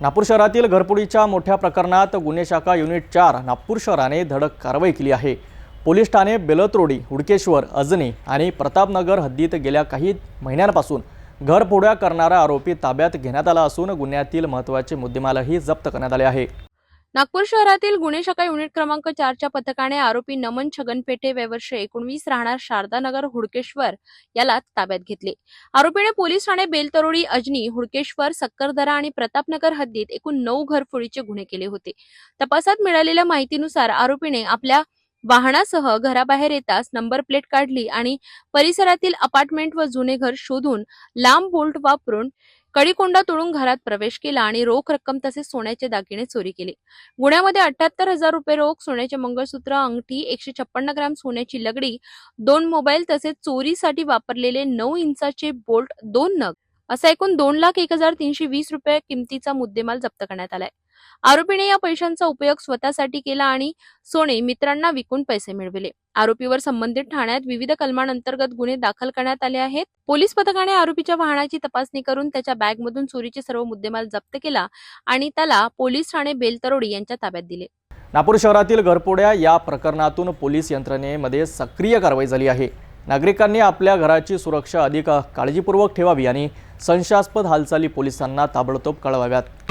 नागपूर शहरातील घरपुडीच्या मोठ्या प्रकरणात गुन्हे शाखा युनिट चार नागपूर शहराने धडक कारवाई केली आहे. पोलीस ठाणे बेलत्रोडी हुडकेश्वर अजनी आणि प्रतापनगर हद्दीत गेल्या काही महिन्यांपासून घरफोड्या करणारा आरोपी ताब्यात घेण्यात आला असून गुन्ह्यातील महत्त्वाचे मुद्देमालही जप्त करण्यात आले आहे. नागपूर शहरातील गुन्हे शाखा युनिट क्रमांक चारच्या पथकाने आरोपी नमन छगन पेठे वर्ष एकोणवीस राहणार शारदानगर हुडकेश्वर याला ताब्यात घेतले. आरोपीने पोलीस ठाणे बेलतरोडी अजनी हुडकेश्वर सक्करदरा आणि प्रतापनगर हद्दीत एकूण नऊ घरफोडीचे गुन्हे केले होते. तपासात मिळालेल्या माहितीनुसार आरोपीने आपल्या वाहनासह घराबाहेर येताच नंबर प्लेट काढली आणि परिसरातील अपार्टमेंट व जुने घर शोधून लांब बोल्ट वापरून कडीकोंडा तोडून घरात प्रवेश केला आणि रोख रक्कम तसेच सोन्याचे दागिने चोरी केले. गुन्ह्यामध्ये अठ्याहत्तर हजार रुपये रोख सोन्याचे मंगळसूत्र अंगठी एकशे छप्पन्न ग्राम सोन्याची लगडी दोन मोबाईल तसेच चोरीसाठी वापरलेले नऊ इंचाचे बोल्ट दोन नग असा एकूण दोन लाख एक हजार तीनशे वीस रुपये किमतीचा मुद्देमाल जप्त करण्यात आलाय. आरोपीने या पैशांचा उपयोग स्वतःसाठी केला आणि सोने मित्रांना विकून पैसे मिळविले. आरोपीवर संबंधित ठाण्यात विविध कलमांअंतर्गत गुन्हे दाखल करण्यात आले आहेत. पोलीस पथकाने आरोपीच्या वाहनाची तपासणी करून त्याच्या बॅगमधून चोरीचे सर्व मुद्देमाल जप्त केला आणि त्याला पोलीस ठाणे बेलतरोडी यांच्या ताब्यात दिले. नागपूर शहरातील घरपोड्या या प्रकरणातून पोलीस यंत्रणेमध्ये सक्रिय कारवाई झाली आहे. नागरिकांनी आपल्या घराची सुरक्षा अधिक काळजीपूर्वक ठेवावी आणि संशयास्पद हालचाली पोलिसांना ताबडतोब कळवाव्यात.